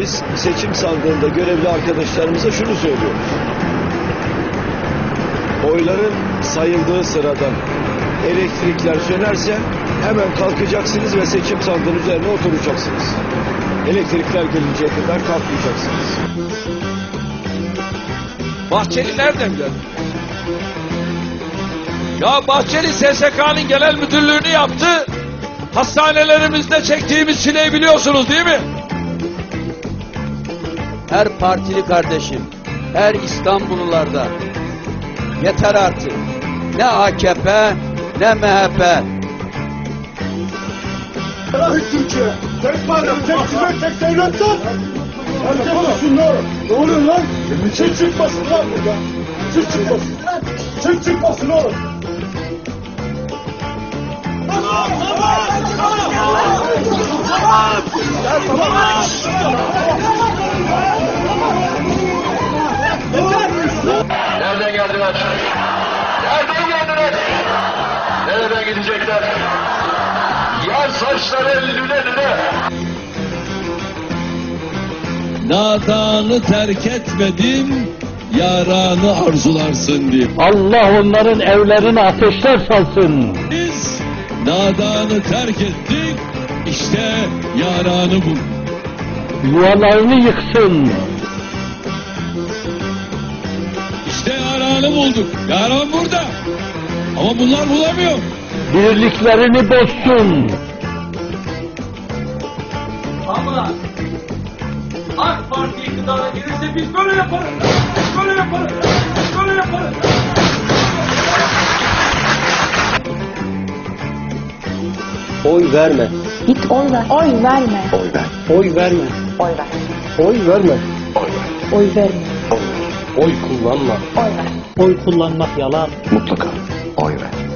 biz seçim sandığında görevli arkadaşlarımıza şunu söylüyoruz. Oyların sayıldığı sırada elektrikler sönerse hemen kalkacaksınız ve seçim sandığının üzerine oturacaksınız. Elektrikler gelinceye kadar kalkmayacaksınız. Bahçeli nereden geldi? Ya Bahçeli SSK'nın genel müdürlüğünü yaptı. Hastanelerimizde çektiğimiz çileyi biliyorsunuz değil mi? Her partili kardeşim, her İstanbullularda yeter artık. Ne AKP ne MHP. Türkiye. Tek bayrak, tek hizmet, tek devlet lan. Hadi konuşun ne oluyor lan? Çık çıkmasın lan burada. Çık çıkmasın. Çık çıkmasın oğlum. Nereden geldiler? Nereden geldiler? Nereden gidecekler? Yar saçları lüle lüle. Nadanı terk etmedim, yaranı arzularsın diye. Allah onların evlerini ateşler salsın. Biz nadanı terk ettik, işte yaranı bulduk. Yuvalarını yıksın. İşte yaranı bulduk. Yaran burada. Ama bunlar bulamıyor. Birliklerini bozsun. Ama AK Parti iktidara gelirse biz böyle yaparız. Biz böyle yaparız. Biz böyle yaparız. Oy verme. Git oy ver. Oy verme. Oy verme. Oy ver. Oy verme. Oy verme. Oy kullanma. Oy ver. Oy kullanmak yalan. Mutlaka oy ver.